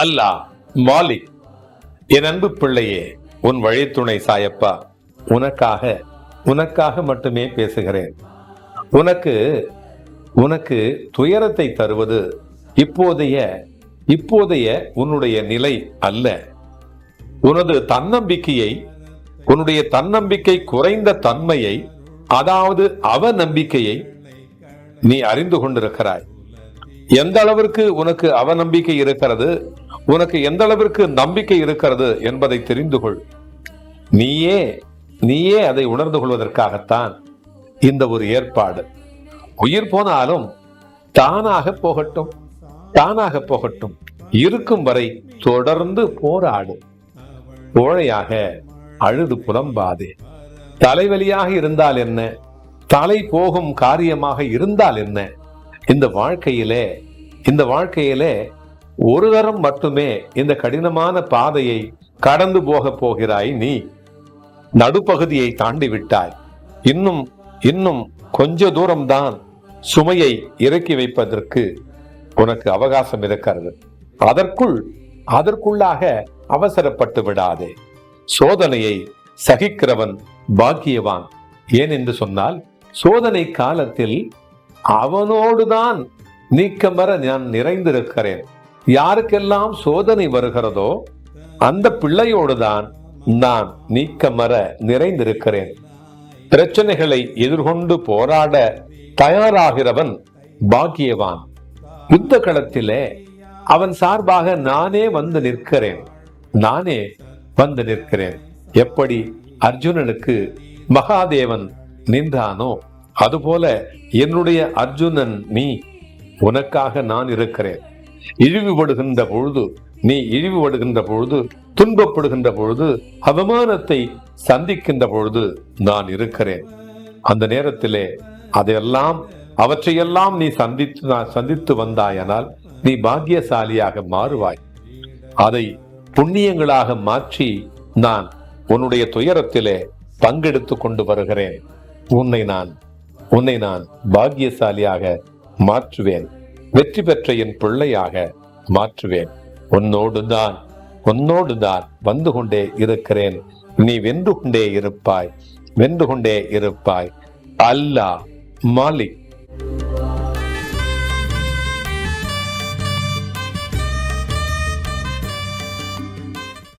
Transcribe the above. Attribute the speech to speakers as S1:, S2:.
S1: அல்லாஹ் மாலிக் என் அன்பு பிள்ளையே உன் வழித்துணை சாயப்பா உனக்காக உனக்காக மட்டுமே பேசுகிறேன். உனக்கு உனக்கு துயரத்தை தருவது இப்போதைய இப்போதைய உன்னுடைய நிலை அல்ல. உனது தன்னம்பிக்கையை உன்னுடைய தன்னம்பிக்கை குறைந்த தன்மையை அதாவது அவ நம்பிக்கையை நீ அறிந்து கொண்டிருக்கிறாய். எந்த அளவிற்கு உனக்கு அவநம்பிக்கை இருக்கிறது உனக்கு எந்த அளவிற்கு நம்பிக்கை இருக்கிறது என்பதை தெரிந்து கொள். நீயே நீயே அதை உணர்ந்து கொள்வதற்காகத்தான் இந்த ஒரு ஏற்பாடு. உயிர் போனாலும் தானாக போகட்டும் தானாக போகட்டும். இருக்கும் வரை தொடர்ந்து போராடு. கோழையாக அழுது புலம்பாதே. தலைவலியாக இருந்தால் என்ன? தலை போகும் காரியமாக இருந்தால் என்ன? இந்த வாழ்க்கையிலே இந்த வாழ்க்கையிலே ஒரு தரம் மட்டுமே இந்த கடினமான பாதையை கடந்து போக போகிறாய் நீ. நடுப்பகுதியை தாண்டி விட்டாய். இன்னும் இன்னும் கொஞ்ச தூரம்தான் சுமையை இறக்கி வைப்பதற்கு உனக்கு அவகாசம் இருக்கிறது. அதற்குள் அதற்குள்ளாக அவசரப்பட்டு விடாதே. சோதனையை சகிக்கிறவன் பாக்கியவான். ஏன் என்று சொன்னால் சோதனை காலத்தில் அவனோடுதான் நீக்கமர நான் நிறைந்திருக்கிறேன். யாருக்கெல்லாம் சோதனை வருகிறதோ அந்த பிள்ளையோடுதான் நான் நீக்கமர நிறைந்திருக்கிறேன். பிரச்சனைகளை எதிர்கொண்டு போராட தயாராகிறவன் பாக்கியவான். யுத்த களத்திலே அவன் சார்பாக நானே வந்து நிற்கிறேன். நானே வந்து நிற்கிறேன். எப்படி அர்ஜுனனுக்கு மகாதேவன் நின்றானோ அதுபோல என்னுடைய அர்ஜுனன் நீ உனக்காக நான் இருக்கிறேன். இழிவுபடுகின்ற பொழுது நீ இழிவுபடுகின்ற பொழுது துன்பப்படுகின்ற பொழுது அவமானத்தை சந்திக்கின்ற பொழுது நான் இருக்கிறேன். அந்த நேரத்திலே அதையெல்லாம் அவற்றையெல்லாம் நீ சந்தித்து நான் சந்தித்து வந்தாயானால் நீ பாக்கியசாலியாக மாறுவாய். அதை புண்ணியங்களாக மாற்றி நான் உன்னுடைய துயரத்திலே பங்கெடுத்து கொண்டு வருகிறேன். உன்னை நான் உன்னை நான் பாக்கியசாலியாக மாற்றுவேன். வெற்றி பெற்ற என் பிள்ளையாக மாற்றுவேன். உன்னோடு தான் உன்னோடு தான் வந்து கொண்டே இருக்கிறேன். நீ வென்று கொண்டே இருப்பாய் வென்று கொண்டே இருப்பாய். அல்லாஹ் மாலிக்.